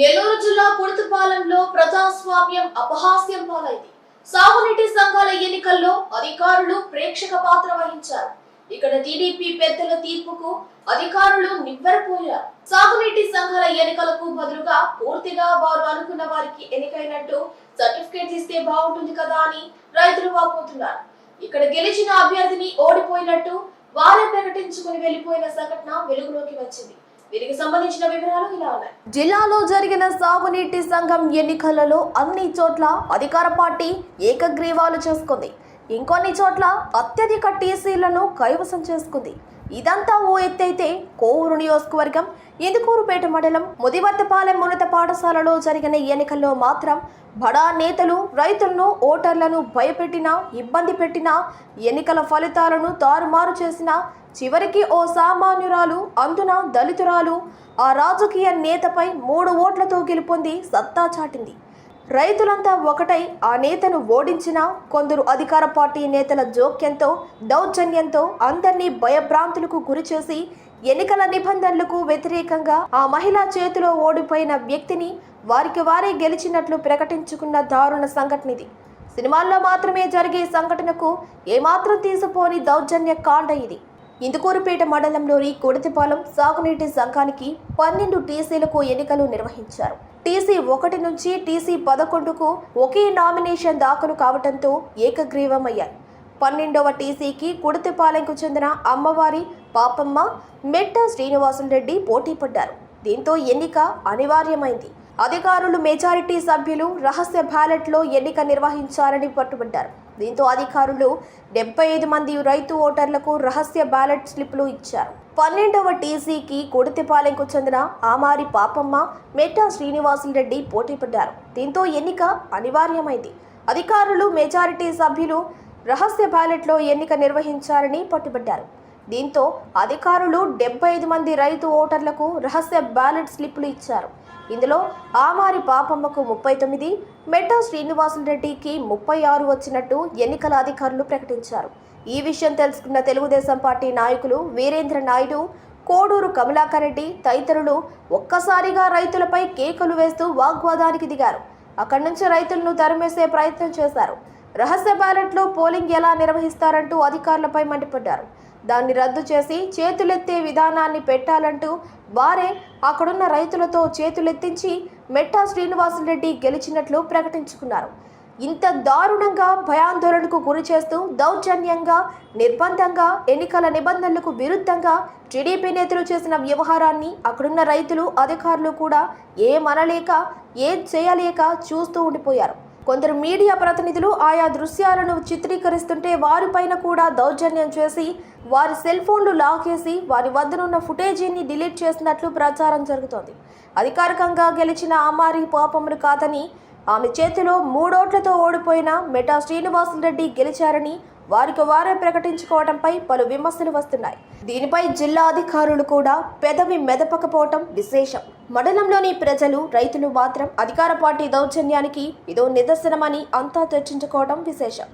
నెల్లూరు జిల్లా పుడుతుపాలెంలో ప్రజాస్వామ్యం అపహాస్యం పాలైంది. సాగునీటి సంఘాల ఎన్నికల్లో అధికారులు ప్రేక్షక పాత్ర వహించారు. ఇక్కడ టీడీపీ పెద్దల తీర్పుకు అధికారులు నివ్వెరపోయారు. సాగునీటి సంఘాల ఎన్నికలకు బదులుగా పూర్తిగా వారు అనుకున్న వారికి ఎన్నికైనట్టు సర్టిఫికేట్ ఇస్తే బాగుంటుంది కదా అని రైతులు వాపోతున్నారు. ఇక్కడ గెలిచిన అభ్యర్థిని ఓడిపోయినట్టు వారే ప్రకటించుకుని వెళ్ళిపోయిన సంఘటన వెలుగులోకి వచ్చింది. దీనికి సంబంధించిన వివరాలు ఇలా ఉన్నాయి. జిల్లాలో జరిగిన సాగునీటి సంఘం ఎన్నికలలో అన్ని చోట్ల అధికార పార్టీ ఏకగ్రీవాలు చేసుకుంది. ఇంకొన్ని చోట్ల అత్యధిక టీసీలను కైవసం చేసుకుంది. ఇదంతా ఓ ఎత్తైతే కోవూరు నియోజకవర్గం. ఇందుకూరుపేట మండలం ముదివర్తపాలెం ఉన్నత పాఠశాలలో జరిగిన ఎన్నికల్లో మాత్రం బడా నేతలు రైతులను ఓటర్లను భయపెట్టినా ఇబ్బంది పెట్టినా ఎన్నికల ఫలితాలను తారుమారు చేసిన చివరికి ఓ సామాన్యురాలు అందున దళితురాలు ఆ రాజకీయ నేతపై మూడు ఓట్లతో గెలుపొంది సత్తా చాటింది. రైతులంతా ఒకటై ఆ నేతను ఓడించినా కొందరు అధికార పార్టీ నేతల జోక్యంతో దౌర్జన్యంతో అందరినీ భయభ్రాంతులకు గురిచేసి ఎన్నికల నిబంధనలకు వ్యతిరేకంగా ఆ మహిళ చేతిలో ఓడిపోయిన వ్యక్తిని వారికి వారే గెలిచినట్లు ప్రకటించుకున్న దారుణ సంఘటన ఇది. సినిమాల్లో మాత్రమే జరిగే సంఘటనకు ఏమాత్రం తీసిపోని దౌర్జన్య కాండ ఇది. ఇందుకూరుపేట మండలంలోని కొడితిపాలెం సాగునీటి సంఘానికి పన్నెండు టీసీలకు ఎన్నికలు నిర్వహించారు. టీసీ ఒకటి నుంచి టీసీ పదకొండుకు ఒకే నామినేషన్ దాఖలు కావడంతో ఏకగ్రీవమయ్యాయి. పన్నెండవ టీసీకి కుడితిపాలెంకు చెందిన అమ్మవారి పాపమ్మ మెట్ట శ్రీనివాసులరెడ్డి పోటీ పడ్డారు. దీంతో ఎన్నిక అనివార్యమైంది. అధికారులు మెజారిటీ సభ్యులు రహస్య బ్యాలెట్లో ఎన్నిక నిర్వహించాలని పట్టుబడ్డారు. దీంతో అధికారులు డెబ్బై ఐదు మంది రైతు ఓటర్లకు రహస్య బ్యాలెట్ స్లిప్లు ఇచ్చారు. పన్నెండవ టీసీకి కొడితిపాలెంకు చెందిన ఆమారి పాపమ్మ మెట్టా శ్రీనివాసులరెడ్డి పోటీ పడ్డారు దీంతో ఎన్నిక అనివార్యమైంది. అధికారులు మెజారిటీ సభ్యులు రహస్య బ్యాలెట్లో ఎన్నిక నిర్వహించారని పట్టుబడ్డారు. దీంతో అధికారులు డెబ్బై ఐదు మంది రైతు ఓటర్లకు రహస్య బ్యాలెట్ స్లిప్లు ఇచ్చారు. ఇందులో ఆమారి పాపమ్మకు ముప్పై తొమ్మిది మెట్టా శ్రీనివాసులరెడ్డికి ముప్పై ఆరు వచ్చినట్టు ఎన్నికల అధికారులు ప్రకటించారు. ఈ విషయం తెలుసుకున్న తెలుగుదేశం పార్టీ నాయకులు వీరేంద్ర నాయుడు కోడూరు కమలాకరెడ్డి తదితరులు ఒక్కసారిగా రైతులపై కేకలు వేస్తూ వాగ్వాదానికి దిగారు. అక్కడి నుంచి రైతులను తరిమేసే ప్రయత్నం చేశారు. రహస్య బ్యాలెట్లో పోలింగ్ ఎలా నిర్వహిస్తారంటూ అధికారులపై మండిపడ్డారు. దాన్ని రద్దు చేసి చేతులెత్తే విధానాన్ని పెట్టాలంటూ వారే అక్కడున్న రైతులతో చేతులెత్తించి మెట్టా శ్రీనివాసరెడ్డి గెలిచినట్లు ప్రకటించుకున్నారు. ఇంత దారుణంగా భయాందోళనకు గురి చేస్తూ దౌర్జన్యంగా నిర్బంధంగా ఎన్నికల నిబంధనలకు విరుద్ధంగా టీడీపీ నేతలు చేసిన వ్యవహారాన్ని అక్కడున్న రైతులు అధికారులు కూడా ఏమనలేక ఏం చేయలేక చూస్తూ ఉండిపోయారు. కొందరు మీడియా ప్రతినిధులు ఆయా దృశ్యాలను చిత్రీకరిస్తుంటే వారిపైన కూడా దౌర్జన్యం చేసి వారి సెల్ ఫోన్లు లాగేసి వారి వద్దనున్న ఫుటేజీని డిలీట్ చేసినట్లు ప్రచారం జరుగుతోంది. అధికారికంగా గెలిచిన అమ్మారి పాపములు కాదని ఆమె చేతిలో మూడోట్లతో ఓడిపోయిన మెటా శ్రీనివాసులరెడ్డి గెలిచారని వారికి వారే ప్రకటించుకోవడంపై పలు విమర్శలు వస్తున్నాయి. దీనిపై జిల్లా అధికారులు కూడా పెదవి మెదపకపోవటం విశేషం. మండలంలోని ప్రజలు రైతులు మాత్రం అధికార పార్టీ దౌర్జన్యానికి ఇదో నిదర్శనమని అంతా చర్చించుకోవడం విశేషం.